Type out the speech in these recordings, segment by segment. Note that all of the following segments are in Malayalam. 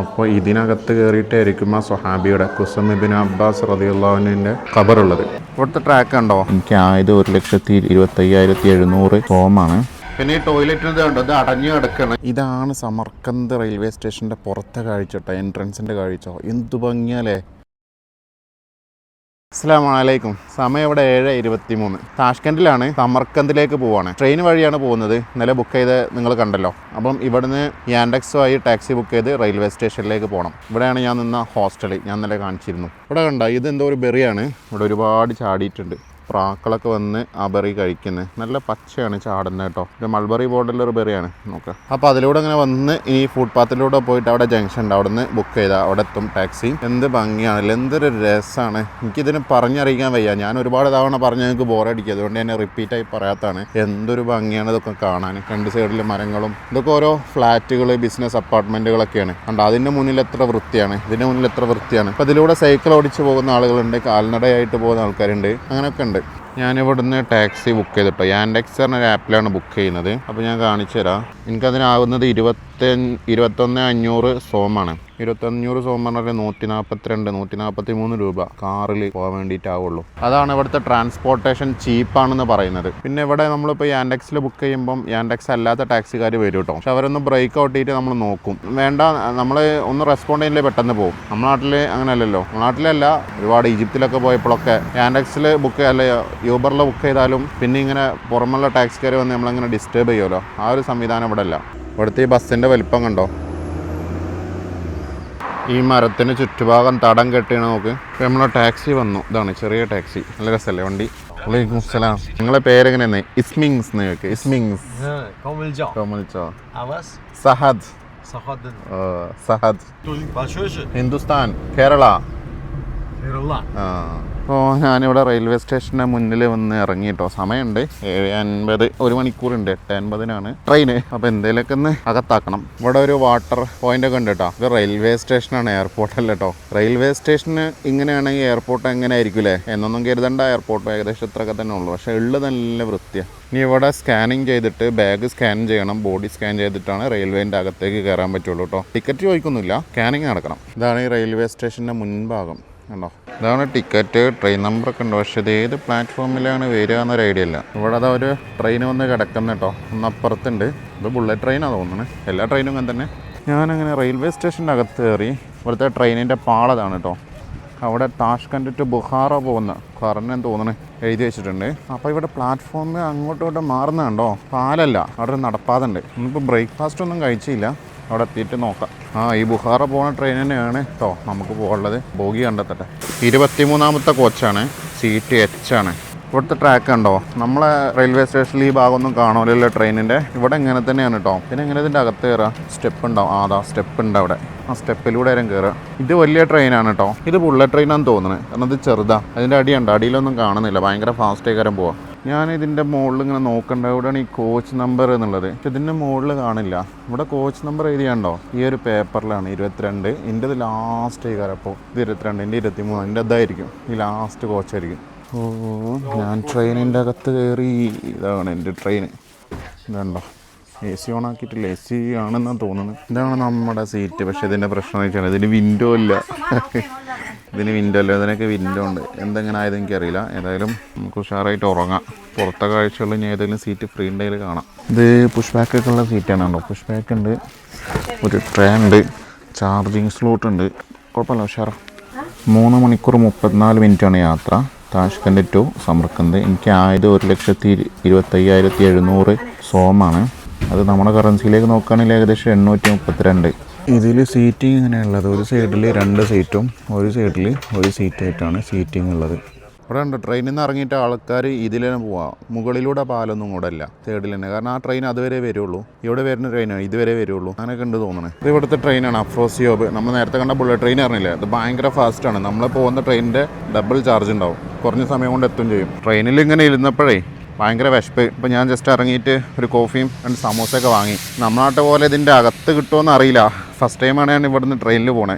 അപ്പോൾ ഇതിനകത്ത് കയറിയിട്ടായിരിക്കും ആ സുഹാബിയുടെ കുസമിബിൻ അബ്ബാസ് റതിയുള്ളവനിന്റെ ഖബറുള്ളത്. ഇവിടുത്തെ ട്രാക്ക് ഉണ്ടോ? എനിക്ക് ആയത് ഒരു ലക്ഷത്തി ഇരുപത്തയ്യായിരത്തി എഴുന്നൂറ് ഫോമാണ് പിന്നെ ഈ ടോയ്ലറ്റിന് കണ്ടോ? ഇത് അടഞ്ഞു കിടക്കണം. ഇതാണ് സമർക്കന്ത് റെയിൽവേ സ്റ്റേഷന്റെ പുറത്തെ കാഴ്ച കേട്ടോ എൻട്രൻസിന്റെ കാഴ്ച. എന്തു ഭംഗിയാലേ. അസ്സാം വലൈക്കും സമയം ഇവിടെ ഏഴ് ഇരുപത്തി മൂന്ന് താഷ്കണ്ടിലാണ് തമർക്കന്തിലേക്ക് പോവാണ്. ട്രെയിൻ വഴിയാണ് പോകുന്നത്. ഇന്നലെ ബുക്ക് ചെയ്ത് നിങ്ങൾ കണ്ടല്ലോ. അപ്പം ഇവിടുന്ന് യാൻഡെക്സുമായി ടാക്സി ബുക്ക് ചെയ്ത് റെയിൽവേ സ്റ്റേഷനിലേക്ക് പോകണം ഇവിടെയാണ് ഞാൻ നിന്ന ഹോസ്റ്റൽ ഞാൻ ഇന്നലെ കാണിച്ചിരുന്നു. ഇവിടെ കണ്ട ഇത് എന്തോ ഒരു ബെറിയാണ്. ഇവിടെ ഒരുപാട് ചാടിയിട്ടുണ്ട്. പ്രാക്കളൊക്കെ വന്ന് ആ ബെറി കഴിക്കുന്നത് നല്ല പച്ചയാണ് ചാടുന്നത് കേട്ടോ. ഇത് മൾബറി ബോർഡിലെ ഒരു ബെറിയാണ്. നോക്കുക അപ്പോൾ അതിലൂടെ അങ്ങനെ വന്ന് ഈ ഫുട്പാത്തിലൂടെ പോയിട്ട് അവിടെ ജംഗ്ഷൻ ഉണ്ട്. അവിടെ നിന്ന് ബുക്ക് ചെയ്താൽ അവിടെ എത്തും ടാക്സി എന്ത് ഭംഗിയാണല്ലോ എന്തൊരു രസമാണ് എനിക്കിതിന് പറഞ്ഞറിയിക്കാൻ വയ്യ. ഞാൻ ഒരുപാട് തവണ പറഞ്ഞ് ഞങ്ങൾക്ക് ബോറടിക്കുക അതുകൊണ്ട് ഞാൻ റിപ്പീറ്റായി പറയാത്താണ്. എന്തൊരു ഭംഗിയാണ് ഇതൊക്കെ കാണാൻ. രണ്ട് സൈഡിൽ മരങ്ങളും. ഇതൊക്കെ ഓരോ ഫ്ലാറ്റുകൾ ബിസിനസ് അപ്പാർട്ട്മെന്റുകളൊക്കെയാണ് കണ്ടോ? അതിന്റെ മുന്നിൽ എത്ര വൃത്തിയാണ്. ഇതിന്റെ മുന്നിൽ എത്ര വൃത്തിയാണ്. അപ്പോൾ ഇതിലൂടെ സൈക്കിൾ ഓടിച്ച് പോകുന്ന ആളുകളുണ്ട്. കാൽനടയായിട്ട് പോകുന്ന ആൾക്കാരുണ്ട്. അങ്ങനെയൊക്കെ ഉണ്ട്. ഞാൻ ഇവിടുന്ന് ടാക്സി ബുക്ക് ചെയ്തിട്ടോ യാൻഡെക്സ് പറഞ്ഞ ആപ്പിലാണ് ബുക്ക് ചെയ്യുന്നത്. അപ്പോൾ ഞാൻ കാണിച്ചു തരാം. എനിക്കതിനാവുന്നത് ഇരുപത്തി ഇരുപത്തൊന്ന് അഞ്ഞൂറ് സോമാണ്. ഇരുപത്തഞ്ഞൂറ് സോം പറഞ്ഞാൽ നൂറ്റി നാൽപ്പത്തിരണ്ട് നൂറ്റി നാൽപ്പത്തി മൂന്ന് രൂപ കാറിൽ പോകാൻ വേണ്ടിയിട്ടാവുള്ളൂ. അതാണ് ഇവിടുത്തെ ട്രാൻസ്പോർട്ടേഷൻ ചീപ്പാണെന്ന് പറയുന്നത്. പിന്നെ ഇവിടെ നമ്മളിപ്പോൾ യാൻഡെക്സിൽ ബുക്ക് ചെയ്യുമ്പം യാൻഡെക്സ് അല്ലാത്ത ടാക്സിക്കാർ വരും കേട്ടോ പക്ഷെ അവരൊന്ന് ബ്രേക്ക് ഔട്ട് ചെയ്തിട്ട് നമ്മൾ നോക്കും. വേണ്ട നമ്മൾ ഒന്ന് റെസ്പോണ്ട് ചെയ്യില്ലേ പെട്ടെന്ന് പോകും നമ്മുടെ നാട്ടിൽ അങ്ങനെയല്ലല്ലോ. നാട്ടിലല്ല ഒരുപാട് ഈജിപ്തിലൊക്കെ പോയപ്പോഴൊക്കെ യാൻഡെക്സിൽ ബുക്ക് അല്ല യൂബറിൽ ബുക്ക് ചെയ്താലും പിന്നെ ഇങ്ങനെ പുറമുള്ള ടാക്സിക്കാർ വന്ന് നമ്മളിങ്ങനെ ഡിസ്റ്റേബ് ചെയ്യുമല്ലോ. ആ ഒരു സംവിധാനം ഇവിടെ അല്ല ഇവിടുത്തെ ഈ ബസ്സിന്റെ വലിപ്പം കണ്ടോ? ഈ മരത്തിന് ചുറ്റുഭാഗം തടം കെട്ടിയാണ് നോക്ക്. നമ്മളെ ടാക്സി വന്നു. ഇതാണ് ചെറിയ ടാക്സി നല്ല രസമല്ലേ വണ്ടി? വലൈക്കും സലാം നിങ്ങളെ പേരെങ്ങനെയാണ് ഇസ്മിങ്സ് ഇസ്മിങ്സ്. സഹദ്. സഹദ്. ഹിന്ദുസ്ഥാൻ. കേരള. കേരള. ആ. അപ്പോൾ ഞാനിവിടെ റെയിൽവേ സ്റ്റേഷന്റെ മുന്നിൽ വന്ന് ഇറങ്ങി കേട്ടോ സമയമുണ്ട്. ഏഴ് അൻപത് ഒരു മണിക്കൂറുണ്ട്. എട്ട് അൻപതിനാണ് ട്രെയിന്. അപ്പോൾ എന്തേലൊക്കെ ഒന്ന് അകത്താക്കണം. ഇവിടെ ഒരു വാട്ടർ പോയിന്റ് ഒക്കെ ഉണ്ട് കേട്ടോ. ഇത് റെയിൽവേ സ്റ്റേഷനാണ് എയർപോർട്ട് അല്ല കേട്ടോ. റെയിൽവേ സ്റ്റേഷന് ഇങ്ങനെയാണെങ്കിൽ എയർപോർട്ട് എങ്ങനെ ആയിരിക്കും അല്ലേ എന്നൊന്നും കരുതണ്ട. എയർപോർട്ട് ഏകദേശം ഇത്രയൊക്കെ തന്നെ ഉള്ളൂ. പക്ഷേ ഉള്ളത് നല്ല വൃത്തിയാണ് ഇനി ഇവിടെ സ്കാനിങ് ചെയ്തിട്ട് ബാഗ് സ്കാൻ ചെയ്യണം. ബോഡി സ്കാൻ ചെയ്തിട്ടാണ് റെയിൽവേന്റെ അകത്തേക്ക് കയറാൻ പറ്റുള്ളൂ കേട്ടോ. ടിക്കറ്റ് ചോദിക്കൊന്നുമില്ല സ്കാനിങ് നടക്കണം. ഇതാണ് ഈ റെയിൽവേ സ്റ്റേഷന്റെ മുൻഭാഗം. കണ്ടോ ഇതാണ് ടിക്കറ്റ് ട്രെയിൻ നമ്പറൊക്കെ ഉണ്ട്. പക്ഷേ ഇത് ഏത് പ്ലാറ്റ്ഫോമിലാണ് വരിക എന്നൊരു ഐഡിയ ഇല്ല. ഇവിടെ അതാ ഒരു ട്രെയിൻ വന്ന് കിടക്കുന്ന കേട്ടോ ഒന്ന് അപ്പുറത്തുണ്ട്. ഇത് ബുള്ളറ്റ് ട്രെയിനാണ് തോന്നുന്നത് എല്ലാ ട്രെയിനും അങ്ങനെ തന്നെ. ഞാനങ്ങനെ റെയിൽവേ സ്റ്റേഷന്റെ അകത്ത് കയറി ഇവിടുത്തെ ട്രെയിനിന്റെ പാളതാണ് കേട്ടോ അവിടെ താഷ്കൻഡ് ടു ബുഹാറ പോകുന്ന എന്ന് തോന്നണേ എഴുതി വെച്ചിട്ടുണ്ട്. അപ്പോൾ ഇവിടെ പ്ലാറ്റ്ഫോമിൽ അങ്ങോട്ടും ഇങ്ങോട്ടും മാറുന്നുണ്ടോ പാലല്ല. അവിടെ ഒരു നടപ്പാത ഇന്നിപ്പോൾ ബ്രേക്ക്ഫാസ്റ്റ് ഒന്നും കഴിച്ചില്ല. അവിടെ എത്തിയിട്ട് നോക്കാം. ആ ഈ ബുഹാറ പോണ ട്രെയിൻ തന്നെയാണ് കേട്ടോ നമുക്ക് പോകാനുള്ളത്. ബോഗി കണ്ടെത്തട്ടെ. ഇരുപത്തിമൂന്നാമത്തെ കോച്ചാണ്. സീറ്റ് എച്ച് ആണ്. ഇവിടുത്തെ ട്രാക്ക് ഉണ്ടോ നമ്മളെ റെയിൽവേ സ്റ്റേഷനിൽ ഈ ഭാഗമൊന്നും കാണുമല്ലോ ട്രെയിനിന്റെ ഇവിടെ ഇങ്ങനെ തന്നെയാണ് കേട്ടോ പിന്നെ എങ്ങനെ ഇതിന്റെ അകത്ത് കയറുക സ്റ്റെപ്പ് ഉണ്ടാവും ആ അതാ സ്റ്റെപ്പ് ഉണ്ട് അവിടെ. ആ സ്റ്റെപ്പിലൂടെ ആരും കയറുക ഇത് വലിയ ട്രെയിനാണ് കേട്ടോ ഇത് ബുള്ളറ്റ് ട്രെയിനാണെന്ന് തോന്നുന്നത് കാരണം ഇത് ചെറുതാണ് അതിന്റെ അടിയുണ്ട്. അടിയിലൊന്നും കാണുന്നില്ല. ഭയങ്കര ഫാസ്റ്റ് കയറാൻ പോവാം. ഞാൻ ഇതിന്റെ മുകളിൽ ഇങ്ങനെ നോക്കണ്ട. ഇവിടെയാണ് ഈ കോച്ച് നമ്പർ എന്നുള്ളത്. പക്ഷെ ഇതിന്റെ മുകളിൽ കാണില്ല. ഇവിടെ കോച്ച് നമ്പർ എഴുതിയാണ്ടോ? ഈ ഒരു പേപ്പറിലാണ് ഇരുപത്തിരണ്ട്. എന്റെ ഇത് ലാസ്റ്റ് ആയിക്കാരം. അപ്പോൾ ഇത് ഇരുപത്തിരണ്ട് എന്റെ ഇരുപത്തിമൂന്ന് എന്റെ അതായിരിക്കും ഈ ലാസ്റ്റ് കോച്ചായിരിക്കും ഓ ഞാൻ ട്രെയിനിന്റെ അകത്ത് കയറി. ഇതാണ് എന്റെ ട്രെയിൻ ഇതുണ്ടോ? എ സി ഓൺ ആക്കിയിട്ടില്ല. എ സി ആണെന്നാണ് തോന്നുന്നത്. ഇതാണ് നമ്മുടെ സീറ്റ് പക്ഷേ ഇതിന്റെ പ്രശ്നം എന്ന് വെച്ചാൽ ഇതിന് വിൻഡോ ഇല്ല. ഇതിന് വിൻഡോ അല്ലേ ഇതിനൊക്കെ വിൻഡോ ഉണ്ട്. എന്തെങ്ങനെ ആയത് എനിക്കറിയില്ല. ഏതായാലും നമുക്ക് ഉഷാറായിട്ട് ഉറങ്ങാം. പുറത്തെ കാഴ്ചകളിൽ ഇനി ഏതെങ്കിലും സീറ്റ് ഫ്രീ ഉണ്ടെങ്കിൽ കാണാം. ഇത് പുഷ് ബാക്കൊക്കെ ഉള്ള സീറ്റാണ് കേട്ടോ. പുഷ് ബാക്ക് ഉണ്ട്. ഒരു ട്രേ ഉണ്ട്. ചാർജിങ് സ്ലോട്ട് ഉണ്ട്. കുഴപ്പമില്ല ഉഷാറ. മൂന്ന് മണിക്കൂർ മുപ്പത്തിനാല് മിനിറ്റാണ് യാത്ര. താഷ്കൻഡ് ടു സമർക്കന്ത് എനിക്ക് ആയത് ഒരു ലക്ഷത്തി ഇരുപത്തയ്യായിരത്തി എഴുന്നൂറ് സോമാണ് അത് നമ്മുടെ കറൻസിയിലേക്ക് നോക്കുകയാണെങ്കിൽ ഏകദേശം എണ്ണൂറ്റി മുപ്പത്തിരണ്ട്. ഇതിൽ സീറ്റിംഗ് ഇങ്ങനെയുള്ളത്. ഒരു സൈഡിൽ രണ്ട് സീറ്റും ഒരു സൈഡിൽ ഒരു സീറ്റായിട്ടാണ് സീറ്റിംഗ് ഉള്ളത്. ഇവിടെ ഉണ്ട് ട്രെയിനിൽ നിന്ന് ഇറങ്ങിയിട്ട് ആൾക്കാർ ഇതിൽ തന്നെ പോവാം. മുകളിലൂടെ പാലൊന്നും കൂടെ അല്ല സൈഡിൽ തന്നെ. കാരണം ആ ട്രെയിൻ അതുവരെ വരുള്ളൂ. ഇവിടെ വരുന്ന ട്രെയിനാണ് ഇതുവരെ വരുള്ളൂ. അങ്ങനെയൊക്കെ ഉണ്ട് തോന്നുന്നത് ഇത് ഇവിടുത്തെ ട്രെയിനാണ് അഫ്രോസിയോബ്. നമ്മൾ നേരത്തെ കണ്ട ബുള്ളറ്റ് ട്രെയിൻ അറിഞ്ഞില്ലേ? ഇത് ഭയങ്കര ഫാസ്റ്റാണ് നമ്മൾ പോകുന്ന ട്രെയിനിന്റെ ഡബിൾ ചാർജ് ഉണ്ടാവും. കുറഞ്ഞ സമയം കൊണ്ട് എത്തും ചെയ്യും. ട്രെയിനിൽ ഇങ്ങനെ ഇരുന്നപ്പോഴേ ഭയങ്കര വിശപ്പ്. ഇപ്പം ഞാൻ ജസ്റ്റ് ഇറങ്ങിയിട്ട് ഒരു കോഫിയും രണ്ട് സമോസയൊക്കെ വാങ്ങി. നമ്മുടെ നാട്ടെ പോലെ ഇതിന്റെ അകത്ത് കിട്ടുമോ അറിയില്ല. ഫസ്റ്റ് ടൈമാണ് ഞാൻ ഇവിടുന്ന് ട്രെയിനിൽ പോണേ.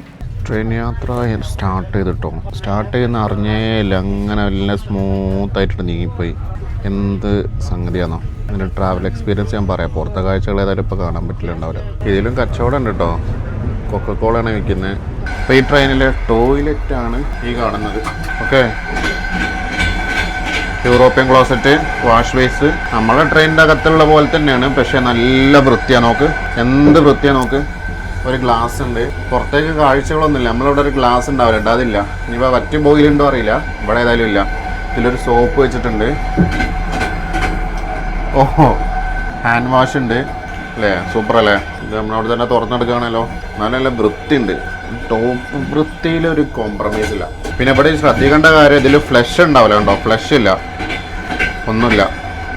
ട്രെയിൻ യാത്ര സ്റ്റാർട്ട് ചെയ്തിട്ടോ. സ്റ്റാർട്ട് ചെയ്യുന്ന അറിഞ്ഞേയില്ല അങ്ങനെ എല്ലാം സ്മൂത്തായിട്ട് നീങ്ങിപ്പോയി. എന്ത് സംഗതിയാണോ അതിന്റെ ട്രാവൽ എക്സ്പീരിയൻസ് ഞാൻ പറയാം. പുറത്തെ കാഴ്ചകൾ ഏതായാലും ഇപ്പോൾ കാണാൻ പറ്റില്ല ഉണ്ടാവില്ല ഇതിലും കച്ചവടം ഉണ്ട് കേട്ടോ കൊക്കക്കോളാണ് വിൽക്കുന്നത് അപ്പോൾ ഈ ട്രെയിനിലെ ടോയ്ലറ്റ് ആണ് ഈ കാണുന്നത്. Okay European closet wash basin നമ്മളെ ട്രെയിനിന്റെ അകത്തുള്ള പോലെ തന്നെയാണ്. പക്ഷേ നല്ല വൃത്തിയാണ് നോക്ക്. എന്ത് വൃത്തിയാണ് നോക്ക്. ഒരു ഗ്ലാസ് ഉണ്ട്. പുറത്തേക്ക് കാഴ്ചകളൊന്നുമില്ല. നമ്മളിവിടെ ഒരു ഗ്ലാസ് ഉണ്ടാവില്ല. അതില്ല. ഇനിയിപ്പോൾ വറ്റി ബോയിലുണ്ടോ അറിയില്ല. ഇവിടെ ഏതായാലും ഇല്ല. ഇതിലൊരു സോപ്പ് വെച്ചിട്ടുണ്ട്. ഓഹോ ഹാൻഡ് വാഷ് ഉണ്ട്. അല്ലേ? സൂപ്പർ അല്ലേ? ഇത് നമ്മളവിടെ തന്നെ തുറന്നെടുക്കുകയാണല്ലോ. നല്ല നല്ല വൃത്തിയുണ്ട്. ടോപ്പ് വൃത്തിയിലൊരു കോംപ്രമൈസ് ഇല്ല. പിന്നെ ഇവിടെ ശ്രദ്ധിക്കേണ്ട കാര്യം ഇതിൽ ഫ്ലഷ് ഉണ്ടാവില്ല കേട്ടോ ഫ്ലഷ് ഇല്ല. ഒന്നുമില്ല.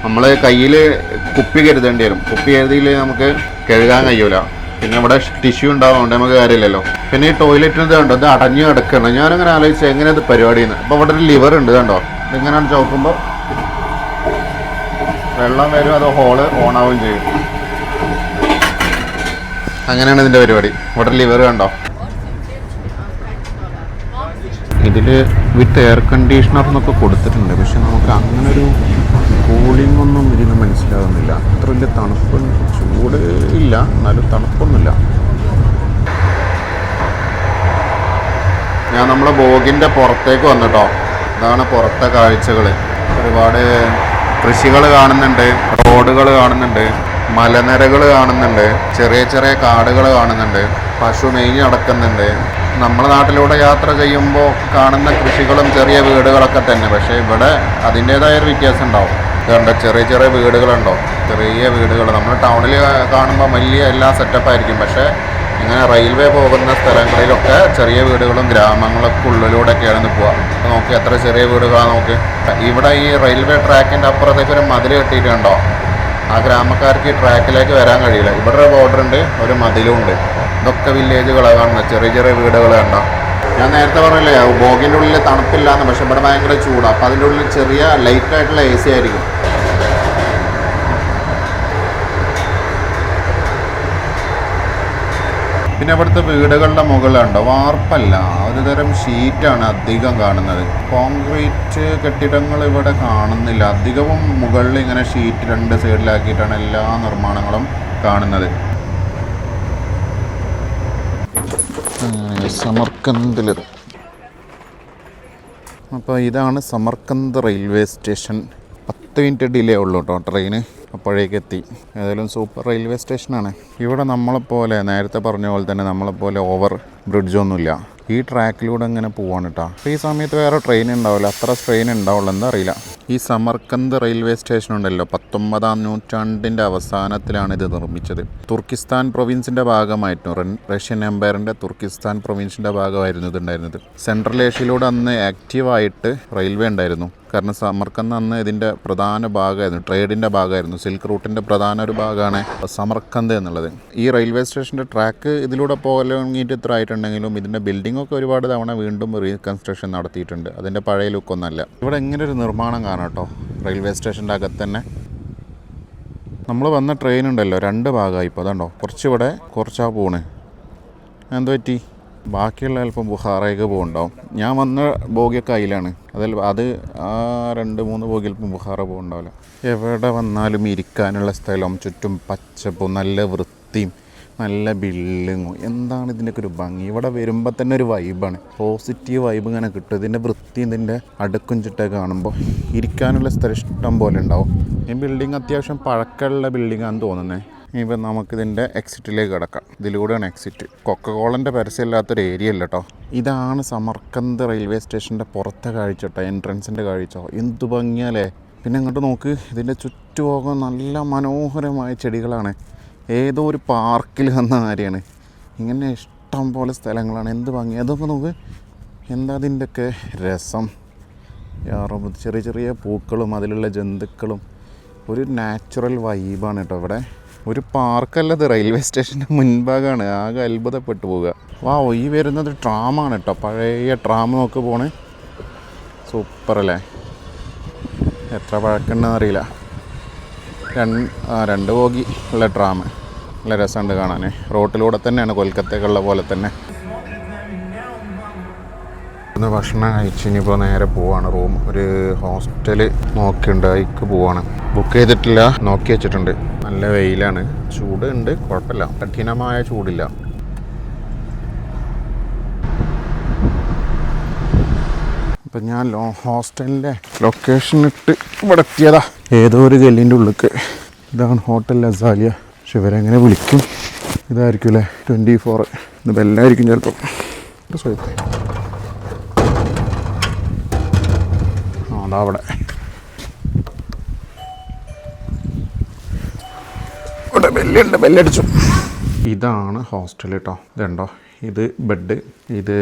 നമ്മൾ കയ്യിൽ കുപ്പി കരുതേണ്ടി വരും. കുപ്പി കരുതിയിൽ നമുക്ക് കഴുകാൻ കഴിയൂല. പിന്നെ ഇവിടെ ടിഷ്യൂ ഉണ്ടാവുന്നുണ്ട് നമുക്ക് കാര്യമില്ലല്ലോ. പിന്നെ ഈ ടോയ്ലറ്റിന് ഇത് ഇത് അടഞ്ഞു കിടക്കണം. ഞാനങ്ങനെ ആലോചിച്ചു എങ്ങനെ ഇത് പരിപാടിയെന്ന്. അപ്പോൾ ഇവിടെ ഒരു ലിവർ ഉണ്ട് കണ്ടോ? ഇതിങ്ങനെ ചോക്കുമ്പോൾ വെള്ളം വരും അത് ഹോൾ ഓൺ ആവുകയും ചെയ്യും. അങ്ങനെയാണ് ഇതിന്റെ പരിപാടി. ഇവിടെ ലിവർ കണ്ടോ? ഇതിൽ വിത്ത് എയർ കണ്ടീഷണർ എന്നൊക്കെ കൊടുത്തിട്ടുണ്ട്. പക്ഷെ നമുക്ക് അങ്ങനെ ഒരു കൂളിംഗ് ഒന്നും ഇതിന് മനസ്സിലാകുന്നില്ല അത്ര വലിയ തണുപ്പ് ചൂട് ഇല്ല. എന്നാലും തണുപ്പൊന്നുമില്ല. ഞാൻ നമ്മളെ ബോഗിന്റെ പുറത്തേക്ക് വന്നിട്ടോ ഇതാണ് പുറത്തെ കാഴ്ചകൾ ഒരുപാട് കൃഷികൾ കാണുന്നുണ്ട് റോഡുകൾ കാണുന്നുണ്ട് മലനിരകൾ കാണുന്നുണ്ട് ചെറിയ ചെറിയ കാടുകൾ കാണുന്നുണ്ട് പശു മേഞ്ഞ് നടക്കുന്നുണ്ട്. നമ്മുടെ നാട്ടിലൂടെ യാത്ര ചെയ്യുമ്പോൾ കാണുന്ന കൃഷികളും ചെറിയ വീടുകളൊക്കെ തന്നെ. പക്ഷേ ഇവിടെ അതിന്റേതായ ഒരു വ്യത്യാസം ഉണ്ടാവും. ഇതുണ്ട് ചെറിയ ചെറിയ വീടുകളുണ്ടോ? ചെറിയ വീടുകൾ നമ്മൾ ടൗണിൽ കാണുമ്പോൾ വലിയ എല്ലാ സെറ്റപ്പായിരിക്കും പക്ഷേ ഇങ്ങനെ റെയിൽവേ പോകുന്ന സ്ഥലങ്ങളിലൊക്കെ ചെറിയ വീടുകളും ഗ്രാമങ്ങളൊക്കെ ഉള്ളിലൂടെയൊക്കെയാണ് പോവുക അപ്പോൾ നോക്കി എത്ര ചെറിയ വീടുകളാണ് നോക്കി. ഇവിടെ ഈ റെയിൽവേ ട്രാക്കിന്റെ അപ്പുറത്തേക്ക് ഒരു മതിൽ കെട്ടിയിട്ടുണ്ടോ? ആ ഗ്രാമക്കാർക്ക് ഈ ട്രാക്കിലേക്ക് വരാൻ കഴിയില്ല. ഇവിടെ ഒരു ബോർഡർ ഉണ്ട് ഒരു മതിലും ഉണ്ട്. ഇതൊക്കെ വില്ലേജുകളാണ് കാണുന്നത് ചെറിയ ചെറിയ വീടുകൾ കണ്ടോ? ഞാൻ നേരത്തെ പറഞ്ഞില്ലേ ബോഗിന്റെ ഉള്ളിൽ തണുപ്പില്ലാന്ന് പക്ഷെ ഇവിടെ ഭയങ്കര ചൂടാണ് അപ്പോൾ അതിന്റെ ഉള്ളിൽ ചെറിയ ലൈറ്റ് ആയിട്ടുള്ള എ സി ആയിരിക്കും. പിന്നെ ഇവിടുത്തെ വീടുകളുടെ മുകളിലുണ്ടോ വാർപ്പല്ല. ഒരു തരം ഷീറ്റാണ് അധികം കാണുന്നത്. കോൺക്രീറ്റ് കെട്ടിടങ്ങൾ ഇവിടെ കാണുന്നില്ല. അധികവും മുകളിൽ ഇങ്ങനെ ഷീറ്റ് രണ്ട് സൈഡിലാക്കിയിട്ടാണ് എല്ലാ നിർമ്മാണങ്ങളും കാണുന്നത്. സമർക്കന്തിൽ അപ്പോൾ ഇതാണ് സമർക്കന്ത് റെയിൽവേ സ്റ്റേഷൻ. പത്ത് മിനിറ്റ് ഡിലേ ഉള്ളൂ കേട്ടോ ട്രെയിന്. അപ്പോഴേക്ക് എത്തി. ഏതായാലും സൂപ്പർ റെയിൽവേ സ്റ്റേഷനാണ്. ഇവിടെ നമ്മളെപ്പോലെ നേരത്തെ പറഞ്ഞ പോലെ തന്നെ നമ്മളെപ്പോലെ ഓവർ ബ്രിഡ്ജൊന്നുമില്ല ഈ ട്രാക്കിലൂടെ ഇങ്ങനെ പോവാണ് കേട്ടോ അപ്പോൾ ഈ സമയത്ത് വേറെ ട്രെയിൻ ഉണ്ടാവില്ല. അത്ര ട്രെയിൻ ഉണ്ടാവുള്ളൂ എന്താ അറിയില്ല. ഈ സമർക്കന്ത് റെയിൽവേ സ്റ്റേഷൻ ഉണ്ടല്ലോ. പത്തൊമ്പതാം നൂറ്റാണ്ടിന്റെ അവസാനത്തിലാണ് ഇത് നിർമ്മിച്ചത്. തുർക്കിസ്ഥാൻ പ്രൊവിൻസിന്റെ ഭാഗമായിരുന്നു. റഷ്യൻ എംപയറിന്റെ തുർക്കിസ്ഥാൻ പ്രൊവിൻസിന്റെ ഭാഗമായിരുന്നു ഇതുണ്ടായിരുന്നത്. സെൻട്രൽ ഏഷ്യയിലൂടെ അന്ന് ആക്റ്റീവായിട്ട് റെയിൽവേ ഉണ്ടായിരുന്നു. കാരണം സമർക്കന്ത് അന്ന് ഇതിന്റെ പ്രധാന ഭാഗമായിരുന്നു. ട്രേഡിന്റെ ഭാഗമായിരുന്നു. സിൽക്ക് റൂട്ടിന്റെ പ്രധാന ഒരു ഭാഗമാണ് സമർക്കന്ത് എന്നുള്ളത്. ഈ റെയിൽവേ സ്റ്റേഷന്റെ ട്രാക്ക് ഇതിലൂടെ പോകലങ്ങിയിട്ട് ഇത്ര ആയിട്ടുണ്ടെങ്കിലും ഇതിന്റെ ബിൽഡിംഗ് ഒക്കെ ഒരുപാട് തവണ വീണ്ടും റീകൺസ്ട്രക്ഷൻ നടത്തിയിട്ടുണ്ട്. അതിന്റെ പഴയ ലുക്കൊന്നല്ല ഇവിടെ എങ്ങനെ ഒരു നിർമ്മാണം കാണാം കേട്ടോ റെയിൽവേ സ്റ്റേഷന്റെ അകത്ത് തന്നെ. നമ്മൾ വന്ന ട്രെയിൻ ഉണ്ടല്ലോ രണ്ട് ഭാഗമായി ഇപ്പോൾ അതുണ്ടോ? കുറച്ചിവിടെ കുറച്ചാ പോണ്. എന്ത് പറ്റി? ബാക്കിയുള്ള അല്പം ബുഹാറേക്ക് പോകുന്നുണ്ടാവും ഞാൻ വന്ന ബോഗിയൊക്കെ അതിലാണ് അതിൽ അത് ആ രണ്ട് മൂന്ന് ബോഗിൽ ബുഹാറ പോകുന്നുണ്ടാവില്ല എവിടെ വന്നാലും ഇരിക്കാനുള്ള സ്ഥലം ചുറ്റും പച്ചപ്പും നല്ല വൃത്തിയും നല്ല ബില്ലിങ്ങും എന്താണ് ഇതിന്റെയൊക്കെ ഒരു ഭംഗി? ഇവിടെ വരുമ്പോൾ തന്നെ ഒരു വൈബാണ് പോസിറ്റീവ് വൈബ് ഇങ്ങനെ കിട്ടും. ഇതിന്റെ വൃത്തി ഇതിന്റെ അടുക്കും ചിട്ടൊക്കെ കാണുമ്പോൾ ഇരിക്കാനുള്ള സ്ഥലം ഇഷ്ടം പോലെ ഉണ്ടാവും. ഈ ബിൽഡിംഗ് അത്യാവശ്യം പഴക്കമുള്ള ബിൽഡിംഗാണെന്ന് തോന്നുന്നത് ഇപ്പം നമുക്കിതിന്റെ എക്സിറ്റിലേക്ക് കിടക്കാം. ഇതിലൂടെയാണ് എക്സിറ്റ് കൊക്കകോളന്റെ പരസ്യമില്ലാത്തൊരു ഏരിയ അല്ല കേട്ടോ ഇതാണ് സമർക്കന്ത് റെയിൽവേ സ്റ്റേഷന്റെ പുറത്തെ കാഴ്ച കേട്ടോ എൻട്രൻസിന്റെ കാഴ്ച എന്ത് ഭംഗിയാലേ. പിന്നെ അങ്ങോട്ട് നോക്ക്. ഇതിന്റെ ചുറ്റുഭാഗം നല്ല മനോഹരമായ ചെടികളാണ്. ഏതോ ഒരു പാർക്കിൽ വന്ന കാര്യമാണ്. ഇങ്ങനെ ഇഷ്ടം പോലെ സ്ഥലങ്ങളാണ്. എന്ത് ഭംഗി. അതൊക്കെ നമുക്ക് എന്താ അതിന്റെയൊക്കെ രസം. ചെറിയ ചെറിയ പൂക്കളും അതിലുള്ള ജന്തുക്കളും. ഒരു നാച്ചുറൽ വൈബാണ് കേട്ടോ ഇവിടെ. ഒരു പാർക്കല്ലത് റെയിൽവേ സ്റ്റേഷന്റെ മുൻഭാഗമാണ് ആകെ അത്ഭുതപ്പെട്ടു പോവുക. വാ ഈ വരുന്നത് ട്രാമാണ് കേട്ടോ പഴയ ട്രാം നോക്ക് പോണേ. സൂപ്പർ അല്ലേ എത്ര പഴക്കണ്ടെന്ന് അറിയില്ല. രണ്ട് ബോഗി ഉള്ള ട്രാം നല്ല രസമുണ്ട് കാണാൻ റോട്ടിലൂടെ തന്നെയാണ് കൊൽക്കത്തക്കുള്ള പോലെ തന്നെ. ഇന്ന് ഭക്ഷണം കഴിച്ച് ഇനിയിപ്പോൾ നേരെ പോവാണ്. റൂം ഒരു ഹോസ്റ്റൽ നോക്കിയിട്ടുണ്ട് അതിക്ക് പോവാണ്. ബുക്ക് ചെയ്തിട്ടില്ല. നോക്കി വെച്ചിട്ടുണ്ട്. നല്ല വെയിലാണ്. ചൂട് ഉണ്ട് കുഴപ്പമില്ല. കഠിനമായ ചൂടില്ല. അപ്പം ഞാൻ ലോ ഹോസ്റ്റലിന്റെ ലൊക്കേഷൻ ഇട്ട് ഇവിടെ എത്തിയതാ ഏതോ ഒരു ഗല്ലിന്റെ ഉള്ളിക്ക്. ഇതാണ് ഹോട്ടൽ അസാലിയ പക്ഷെ ഇവരെങ്ങനെ വിളിക്കും? ഇതായിരിക്കും അല്ലേ? ട്വന്റി ഫോർ ഇത് ബെല്ലായിരിക്കും ആ അതാ അവിടെ. ഇവിടെ ബെല്ലുണ്ട്. ബെല്ലടിച്ചു. ഇതാണ് ഹോസ്റ്റൽ കേട്ടോ. ഇതുണ്ടോ? ഇത് ബെഡ്. ഇത്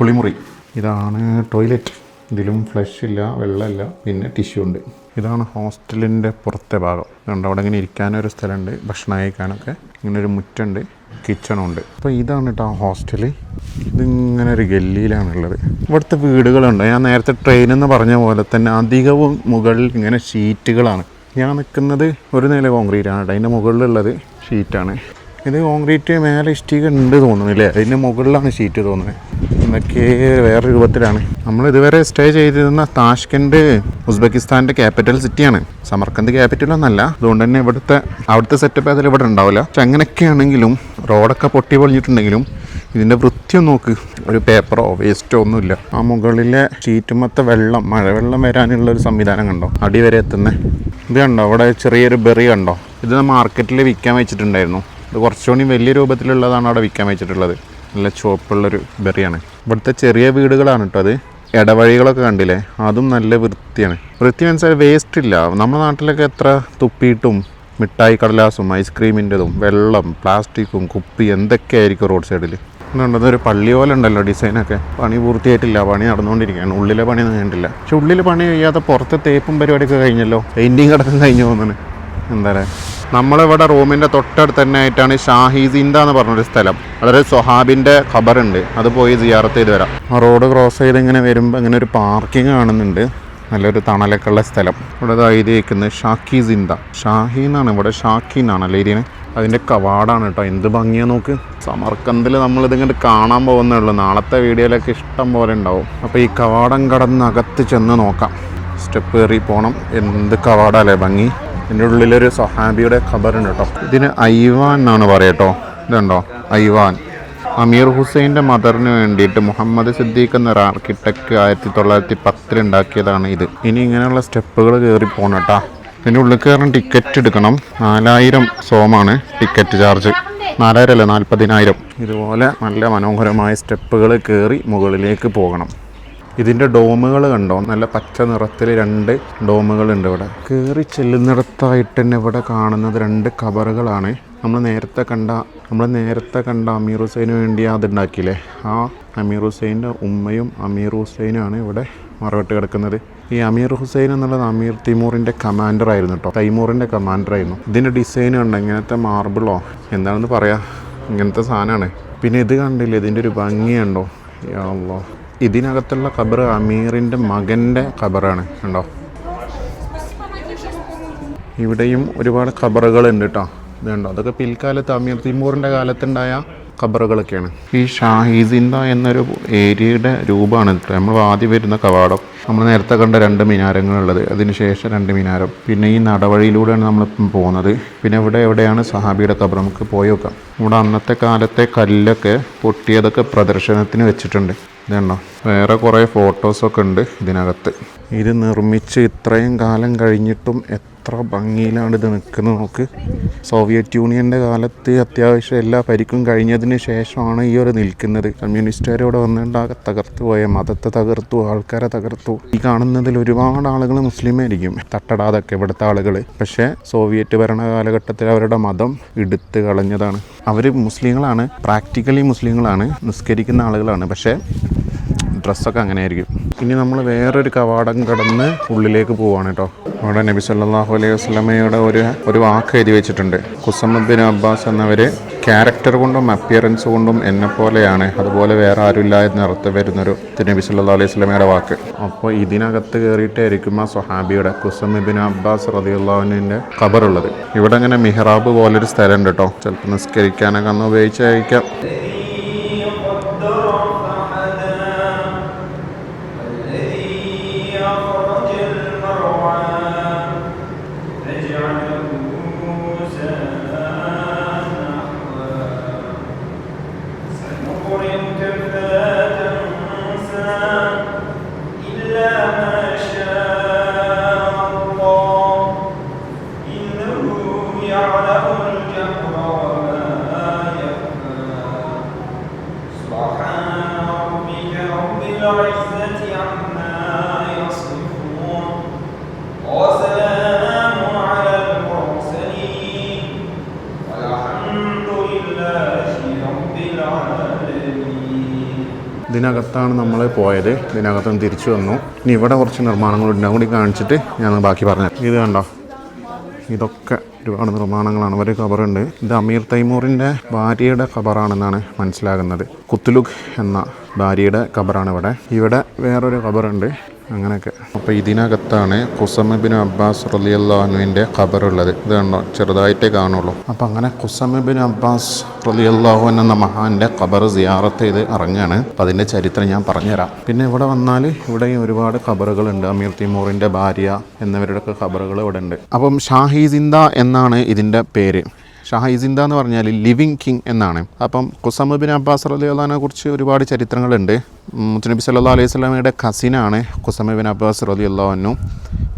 കുളിമുറി. ഇതാണ് ടോയ്ലറ്റ്. ഇതിലും ഫ്ലഷ് ഇല്ല വെള്ളമില്ല പിന്നെ ടിഷ്യൂ ഉണ്ട്. ഇതാണ് ഹോസ്റ്റലിന്റെ പുറത്തെ ഭാഗം. ഇതുണ്ട് അവിടെ ഇങ്ങനെ ഇരിക്കാനൊരു സ്ഥലമുണ്ട് ഭക്ഷണം കഴിക്കാനൊക്കെ. ഇങ്ങനെ ഒരു മുറ്റുണ്ട് കിച്ചണുണ്ട് അപ്പോൾ ഇതാണ് കേട്ടോ ഹോസ്റ്റൽ ഇതിങ്ങനെ ഒരു ഗല്ലിയിലാണുള്ളത്. ഇവിടുത്തെ വീടുകളുണ്ട്. ഞാൻ നേരത്തെ ട്രെയിൻ എന്ന് പറഞ്ഞ പോലെ തന്നെ അധികവും മുകളിൽ ഇങ്ങനെ ഷീറ്റുകളാണ് ഞാൻ നിൽക്കുന്നത് ഒരു നില കോൺക്രീറ്റ് ആണ് കേട്ടോ അതിന്റെ മുകളിലുള്ളത് ഷീറ്റാണ് ഇത് കോൺക്രീറ്റ് മേലെ ഇഷ്ടിക ഉണ്ട് തോന്നുന്നില്ലേ അതിന്റെ മുകളിലാണ് ഷീറ്റ് തോന്നുന്നത് എന്നൊക്കെ വേറെ രൂപത്തിലാണ്. നമ്മൾ ഇതുവരെ സ്റ്റേ ചെയ്തിരുന്ന താഷ്കൻഡ് ഉസ്ബെക്കിസ്ഥാന്റെ ക്യാപിറ്റൽ സിറ്റിയാണ് സമർക്കന്ത് ക്യാപിറ്റൽ ഒന്നല്ല. അതുകൊണ്ട് തന്നെ ഇവിടുത്തെ അവിടുത്തെ സെറ്റപ്പ് അതിൽ ഇവിടെ ഉണ്ടാവില്ല. പക്ഷെ അങ്ങനെയൊക്കെയാണെങ്കിലും റോഡൊക്കെ പൊട്ടി പൊളിഞ്ഞിട്ടുണ്ടെങ്കിലും ഇതിന്റെ വൃത്തിയും നോക്ക്. ഒരു പേപ്പറോ വേസ്റ്റോ ഒന്നുമില്ല. ആ മുകളിലെ ഷീറ്റുമത്തെ വെള്ളം മഴവെള്ളം വരാനുള്ള ഒരു സംവിധാനം കണ്ടോ? അടി വരെ എത്തുന്നത് ഇത് കണ്ടോ? അവിടെ ചെറിയൊരു ബെറി കണ്ടോ? ഇത് മാർക്കറ്റിൽ വിൽക്കാൻ വെച്ചിട്ടുണ്ടായിരുന്നു. ഇത് കുറച്ചുകൂടി വലിയ രൂപത്തിലുള്ളതാണ് അവിടെ വിൽക്കാൻ വെച്ചിട്ടുള്ളത്. നല്ല ചുവപ്പുള്ളൊരു ബെറിയാണ്. ഇവിടുത്തെ ചെറിയ വീടുകളാണ് കേട്ടോ അത്. ഇടവഴികളൊക്കെ കണ്ടില്ലേ? അതും നല്ല വൃത്തിയാണ്. വൃത്തി മനസ്സിലായി വേസ്റ്റ് ഇല്ല. നമ്മുടെ നാട്ടിലൊക്കെ എത്ര? തുപ്പിയിട്ടും മിഠായി കടലാസും ഐസ്ക്രീമിന്റെതും വെള്ളം പ്ലാസ്റ്റിക്കും കുപ്പി എന്തൊക്കെ എന്തൊക്കെയായിരിക്കും റോഡ് സൈഡിൽ എന്നുണ്ടത് ഒരു പള്ളി പോലെ ഉണ്ടല്ലോ ഡിസൈനൊക്കെ പണി പൂർത്തിയായിട്ടില്ല. പണി നടന്നുകൊണ്ടിരിക്കുകയാണ്. ഉള്ളിലെ പണി ഒന്നും കഴിഞ്ഞിട്ടില്ല പക്ഷെ ഉള്ളിൽ പണി ചെയ്യാത്ത പുറത്തെ തേപ്പും പരിപാടിയൊക്കെ കഴിഞ്ഞല്ലോ? പെയിന്റിങ് അടക്കം കഴിഞ്ഞു പോകുന്നത് എന്താ പറയുക? നമ്മളിവിടെ റൂമിന്റെ തൊട്ടടുത്ത് തന്നെ ആയിട്ടാണ് ഷാഹിസിന്ത എന്ന് പറഞ്ഞൊരു സ്ഥലം. അതൊരു സൊഹാബിന്റെ ഖബറുണ്ട്. അത് പോയി സിയാറത്ത് ചെയ്ത് വരാം. ആ റോഡ് ക്രോസ് ചെയ്ത് ഇങ്ങനെ വരുമ്പോൾ ഇങ്ങനെ ഒരു പാർക്കിംഗ് കാണുന്നുണ്ട്. നല്ലൊരു തണലൊക്കെ ഉള്ള സ്ഥലം. ഇവിടെ ഇതായിരിക്കുന്നത് ഷാക്കി സിന്ത ഷാഹി എന്നാണ് ഇവിടെ. ഷാക്കി എന്നാണല്ലോ ഏരിയന് അതിന്റെ കവാടാണ് കേട്ടോ. എന്ത് ഭംഗിയാ നോക്ക്. സമർക്കന്തിൽ നമ്മളിതിങ്ങോട്ട് കാണാൻ പോകുന്നേ ഉള്ളൂ നാളത്തെ വീഡിയോയിലൊക്കെ ഇഷ്ടം പോലെ ഉണ്ടാവും. അപ്പോൾ ഈ കവാടം കടന്ന് അകത്ത് ചെന്ന് നോക്കാം. സ്റ്റെപ്പ് കയറി പോകണം എന്ത് കവാടല്ലേ ഭംഗി? ഇതിന്റെ ഉള്ളിലൊരു സൊഹാബിയുടെ ഖബറുണ്ട് കേട്ടോ ഇതിന് ഐവാൻ എന്നാണ് പറയട്ടോ ഇതുണ്ടോ? ഐവാൻ അമീർ ഹുസൈന്റെ മദറിന് വേണ്ടിയിട്ട് മുഹമ്മദ് സിദ്ദീഖ് എന്നൊരു ആർക്കിടെക്ട് ആയിരത്തി തൊള്ളായിരത്തി പത്തിലുണ്ടാക്കിയതാണ് ഇത്. ഇനി ഇങ്ങനെയുള്ള സ്റ്റെപ്പുകൾ കയറി പോകണം കേട്ടോ ഇതിന്റെ ഉള്ളിൽ കയറാൻ ടിക്കറ്റ് എടുക്കണം. നാലായിരം സോമാണ് ടിക്കറ്റ് ചാർജ്. നാലായിരം അല്ല നാൽപ്പതിനായിരം ഇതുപോലെ നല്ല മനോഹരമായ സ്റ്റെപ്പുകൾ കയറി മുകളിലേക്ക് പോകണം. ഇതിന്റെ ഡോമുകൾ കണ്ടോ? നല്ല പച്ച നിറത്തിൽ രണ്ട് ഡോമുകളുണ്ട് ഇവിടെ. കയറി ചെല്ലുന്നിടത്തായിട്ട് തന്നെ ഇവിടെ കാണുന്നത് രണ്ട് കബറുകളാണ്. നമ്മൾ നേരത്തെ കണ്ട നമ്മൾ നേരത്തെ കണ്ട അമീർ ഹുസൈന് വേണ്ടി അതുണ്ടാക്കിയില്ലേ ആ അമീർ ഹുസൈന്റെ ഉമ്മയും അമീർ ഹുസൈനുമാണ് ഇവിടെ മറവിട്ട് കിടക്കുന്നത്. ഈ അമീർ ഹുസൈൻ എന്നുള്ളത് അമീർ തിമൂറിന്റെ കമാൻഡർ ആയിരുന്നു കേട്ടോ. തൈമൂറിന്റെ കമാൻഡർ ആയിരുന്നു. ഇതിന്റെ ഡിസൈൻ കണ്ടോ? ഇങ്ങനത്തെ മാർബിളോ എന്താണെന്ന് പറയാം. ഇങ്ങനത്തെ സാധനമാണ്. പിന്നെ ഇത് കണ്ടില്ലേ? ഇതിന്റെ ഒരു ഭംഗിയുണ്ടോ? അല്ലാ. ഇതിനകത്തുള്ള ഖബർ അമീറിന്റെ മകന്റെ ഖബറാണ് കണ്ടോ? ഇവിടെയും ഒരുപാട് ഖബറുകളുണ്ട് കേട്ടോ. ഇതുണ്ടോ അതൊക്കെ പിൽക്കാലത്ത് അമീർ തിമൂറിന്റെ കാലത്തുണ്ടായ ഖബറുകളൊക്കെയാണ്. ഈ ഷാഹിസിന്ത എന്നൊരു ഏരിയയുടെ രൂപമാണ് നമ്മൾ ആദ്യം വരുന്ന കവാടം. നമ്മൾ നേരത്തെ കണ്ട രണ്ട് മിനാരങ്ങളുള്ളത്. അതിനുശേഷം രണ്ട് മിനാരം. പിന്നെ ഈ നടവഴിയിലൂടെയാണ് നമ്മളിപ്പം പോകുന്നത്. പിന്നെ ഇവിടെ എവിടെയാണ് സഹാബിയുടെ ഖബർ? നമുക്ക് പോയി നോക്കാം. ഇവിടെ അന്നത്തെ കാലത്തെ കല്ലൊക്കെ പൊട്ടിയതൊക്കെ പ്രദർശനത്തിന് വെച്ചിട്ടുണ്ട്. ഇതുണ്ടോ? വേറെ കുറേ ഫോട്ടോസൊക്കെ ഉണ്ട് ഇതിനകത്ത്. ഇത് നിർമ്മിച്ച് ഇത്രയും കാലം കഴിഞ്ഞിട്ടും എത്ര ഭംഗിയിലാണ് ഇത് നിൽക്കുന്നത് നമുക്ക്. സോവിയറ്റ് യൂണിയന്റെ കാലത്ത് അത്യാവശ്യം എല്ലാ പരിക്കും കഴിഞ്ഞതിന് ശേഷമാണ് ഈ ഒരു നിൽക്കുന്നത്. കമ്മ്യൂണിസ്റ്റുകാർ ഇവിടെ തകർത്തു പോയ മതത്തെ തകർത്തു ആൾക്കാരെ തകർത്തു. ഈ കാണുന്നതിൽ ഒരുപാട് ആളുകൾ മുസ്ലിമായിരിക്കും തട്ടടാതൊക്കെ ഇവിടുത്തെ ആളുകൾ പക്ഷേ സോവിയറ്റ് ഭരണ കാലഘട്ടത്തിൽ അവരുടെ മതം എടുത്ത് കളഞ്ഞതാണ്. അവർ മുസ്ലിങ്ങളാണ്. പ്രാക്ടിക്കലി മുസ്ലിങ്ങളാണ്. നിസ്കരിക്കുന്ന ആളുകളാണ്. പക്ഷേ ഡ്രസ്സൊക്കെ അങ്ങനെ ആയിരിക്കും ഇനി നമ്മൾ വേറൊരു കവാടം കടന്ന് ഉള്ളിലേക്ക് പോവാണ് കേട്ടോ. അവിടെ നബി സല്ലാഹു അലൈഹി വസ്ലമയുടെ ഒരു ഒരു വാക്ക് എഴുതി വെച്ചിട്ടുണ്ട്. കുസമുദ്ദീൻ അബ്ബാസ് എന്നവർ ക്യാരക്ടർ കൊണ്ടും അപ്പിയറൻസ് കൊണ്ടും എന്നെ പോലെയാണ്. അതുപോലെ വേറെ ആരുമില്ല എന്ന് അർത്ഥം വരുന്നൊരു നബി സല്ലാ അലൈഹി സ്വലമയുടെ വാക്ക്. അപ്പോൾ ഇതിനകത്ത് കയറിയിട്ടായിരിക്കും ആ സ്വഹാബിയുടെ കുസമിബിൻ അബ്ബാസ് റതിയുള്ളവനിന്റെ ഖബറുള്ളത്. ഇവിടെ അങ്ങനെ മിഹ്റാബ് പോലൊരു സ്ഥലമുണ്ട് കേട്ടോ ചിലപ്പോൾ നിസ്കരിക്കാനൊക്കെ അന്ന് ഉപയോഗിച്ചായിരിക്കാം. ഇതിനകത്താണ് നമ്മൾ പോയത്. ഇതിനകത്ത് തിരിച്ചു വന്നു. ഇനി ഇവിടെ കുറച്ച് നിർമ്മാണങ്ങളുണ്ട് കൂടി കാണിച്ചിട്ട് ഞാൻ ബാക്കി പറഞ്ഞു ഇത് കണ്ടോ? ഇതൊക്കെ ഒരുപാട് നിർമ്മാണങ്ങളാണ്. ഒരു ഖബറുണ്ട് ഇത് അമീർ തൈമൂറിന്റെ ഭാര്യയുടെ ഖബറാണെന്നാണ് മനസ്സിലാകുന്നത്. കുത്തുലുഖ് എന്ന ഭാര്യയുടെ ഖബറാണ് ഇവിടെ. ഇവിടെ വേറൊരു ഖബറുണ്ട് അങ്ങനെയൊക്കെ. അപ്പോൾ ഇതിനകത്താണ് കുസമബിൻ അബ്ബാസ് റലിയല്ലാഹുവിന്റെ ഖബറുള്ളത്. ഇത് കണ്ടോ? ചെറുതായിട്ടേ കാണുള്ളൂ. അപ്പോൾ അങ്ങനെ കുസമബിൻ അബ്ബാസ് റലിയല്ലാഹു എന്ന മഹാന്റെ ഖബർ സിയാറത്ത് ചെയ്ത് ഇറങ്ങുകയാണ് അപ്പോൾ അതിന്റെ ചരിത്രം ഞാൻ പറഞ്ഞുതരാം. പിന്നെ ഇവിടെ വന്നാൽ ഇവിടെയും ഒരുപാട് ഖബറുകളുണ്ട്. അമീർ തിമൂറിന്റെ ഭാര്യ എന്നിവരുടെയൊക്കെ ഖബറുകൾ ഇവിടെ ഉണ്ട് അപ്പം ഷാഹി സിന്ദ എന്നാണ് ഇതിന്റെ പേര്. ഷാഹിസിന്ദ എന്ന് പറഞ്ഞാൽ ലിവിങ് കിങ് എന്നാണ്. അപ്പം കുസമുബിൻ അബ്ബാസ് റലിയുള്ളതിനെ കുറിച്ച് ഒരുപാട് ചരിത്രങ്ങളുണ്ട്. മുത്തനബി സല്ലാ അലൈഹി സ്വലാമയുടെ കസിനാണ് കുസമുബിൻ അബ്ബാസ് റലിയുള്ളവന്നു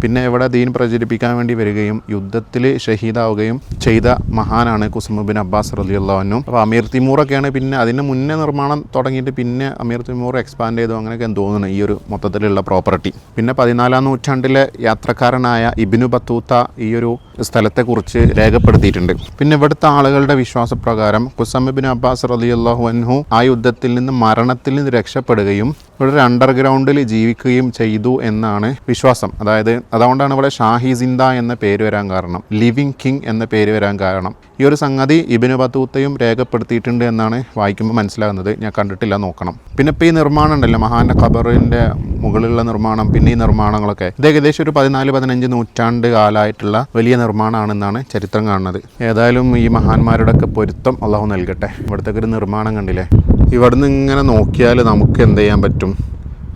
പിന്നെ എവിടെ ദീൻ പ്രചരിപ്പിക്കാൻ വേണ്ടി വരികയും യുദ്ധത്തിൽ ഷഹീദാവുകയും ചെയ്ത മഹാനാണ് കുസമുബിൻ അബ്ബാസ് റലിയുള്ളവനും അപ്പോൾ അമീർ തിമൂറൊക്കെയാണ് പിന്നെ അതിന് മുന്നേ നിർമ്മാണം തുടങ്ങിയിട്ട് പിന്നെ അമീർ തിമൂർ എക്സ്പാൻഡ് ചെയ്തു അങ്ങനെയൊക്കെ തോന്നുന്നു ഈ ഒരു മൊത്തത്തിലുള്ള പ്രോപ്പർട്ടി പിന്നെ പതിനാലാം നൂറ്റാണ്ടിലെ യാത്രക്കാരനായ ഇബിനു ബത്തൂത്ത ഈ ഒരു സ്ഥലത്തെക്കുറിച്ച് രേഖപ്പെടുത്തിയിട്ടുണ്ട്. പിന്നെ ഇവിടുത്തെ ആളുകളുടെ വിശ്വാസപ്രകാരം കുസമിബിൻ അബ്ബാസ് റലിയല്ലാഹു അൻഹു ആ യുദ്ധത്തിൽ നിന്ന് മരണത്തിൽ നിന്ന് രക്ഷപ്പെടുകയും ഇവിടെ ഒരു അണ്ടർഗ്രൗണ്ടിൽ ജീവിക്കുകയും ചെയ്തു എന്നാണ് വിശ്വാസം. അതായത് അതുകൊണ്ടാണ് ഇവിടെ ഷാഹി സിന്ദ എന്ന പേര് വരാൻ കാരണം ലിവിങ് കിങ് എന്ന പേര് വരാൻ കാരണം. ഈ ഒരു സംഗതി ഇബിന് ബത്തൂത്തയും രേഖപ്പെടുത്തിയിട്ടുണ്ട് എന്നാണ് വായിക്കുമ്പോൾ മനസ്സിലാകുന്നത്. ഞാൻ കണ്ടിട്ടില്ല നോക്കണം. പിന്നെ ഇപ്പോൾ ഈ നിർമ്മാണം ഉണ്ടല്ലോ മഹാന്റെ ഖബറിന്റെ മുകളിലുള്ള നിർമ്മാണം പിന്നെ ഈ നിർമ്മാണങ്ങളൊക്കെ. ഇത് ഏകദേശം ഒരു പതിനാല് പതിനഞ്ച് നൂറ്റാണ്ട് കാലമായിട്ടുള്ള വലിയ നിർമ്മാണമാണെന്നാണ് ചരിത്രം കാണുന്നത്. ഏതായാലും ഈ മഹാന്മാരുടെ ഒക്കെ പൊരുത്തം അള്ളാഹു നൽകട്ടെ. ഇവിടുത്തെ ഒരു നിർമ്മാണം കണ്ടില്ലേ? ഇവിടുന്ന് ഇങ്ങനെ നോക്കിയാൽ നമുക്ക് എന്ത് ചെയ്യാൻ പറ്റും?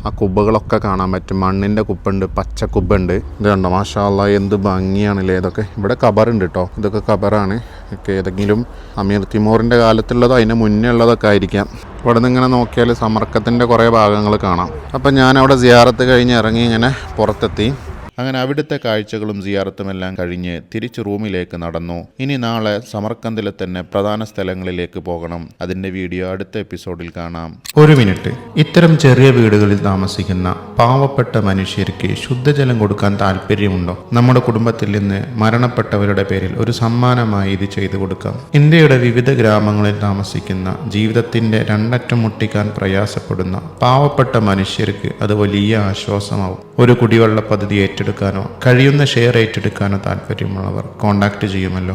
ആ കുബ്ബകളൊക്കെ കാണാൻ പറ്റും. മണ്ണിന്റെ കുപ്പുണ്ട് പച്ച കുബ്ബുണ്ട്. ഇത് കണ്ടോ? മാഷാല്ല എന്ത് ഭംഗിയാണല്ലേ ഇതൊക്കെ. ഇവിടെ കബറുണ്ട് കേട്ടോ ഇതൊക്കെ കബറാണ് ഒക്കെ ഏതെങ്കിലും അമീർ തിമോറിന്റെ കാലത്തുള്ളതോ അതിന് മുന്നേ ഉള്ളതൊക്കെ ആയിരിക്കാം. ഇവിടെ നിന്ന് ഇങ്ങനെ നോക്കിയാൽ സമർക്കത്തിന്റെ കുറേ ഭാഗങ്ങൾ കാണാം. അപ്പം ഞാൻ അവിടെ സിയാറത്ത് കഴിഞ്ഞ് ഇറങ്ങി ഇങ്ങനെ പുറത്തെത്തി. അങ്ങനെ അവിടുത്തെ കാഴ്ചകളും സിയാറത്തുമെല്ലാം കഴിഞ്ഞ് തിരിച്ച് റൂമിലേക്ക് നടന്നു. ഇനി നാളെ സമർക്കന്തിലെ തന്നെ പ്രധാന സ്ഥലങ്ങളിലേക്ക് പോകണം. അതിന്റെ വീഡിയോ അടുത്ത എപ്പിസോഡിൽ കാണാം. ഒരു മിനിറ്റ്. ഇത്തരം ചെറിയ വീടുകളിൽ താമസിക്കുന്ന പാവപ്പെട്ട മനുഷ്യർക്ക് ശുദ്ധജലം കൊടുക്കാൻ താല്പര്യമുണ്ടോ? നമ്മുടെ കുടുംബത്തിൽ നിന്ന് മരണപ്പെട്ടവരുടെ പേരിൽ ഒരു സമ്മാനമായി ഇത് ചെയ്തു കൊടുക്കാം. ഇന്ത്യയുടെ വിവിധ ഗ്രാമങ്ങളിൽ താമസിക്കുന്ന ജീവിതത്തിന്റെ രണ്ടറ്റം മുട്ടിക്കാൻ പ്രയാസപ്പെടുന്ന പാവപ്പെട്ട മനുഷ്യർക്ക് അത് വലിയ ആശ്വാസമാവും. ഒരു കുടിവെള്ള പദ്ധതി ഏറ്റെടുക്കാനോ കഴിയുന്ന ഷെയർ ഏറ്റെടുക്കാനോ താല്പര്യമുള്ളവർ കോൺടാക്റ്റ് ചെയ്യുമല്ലോ.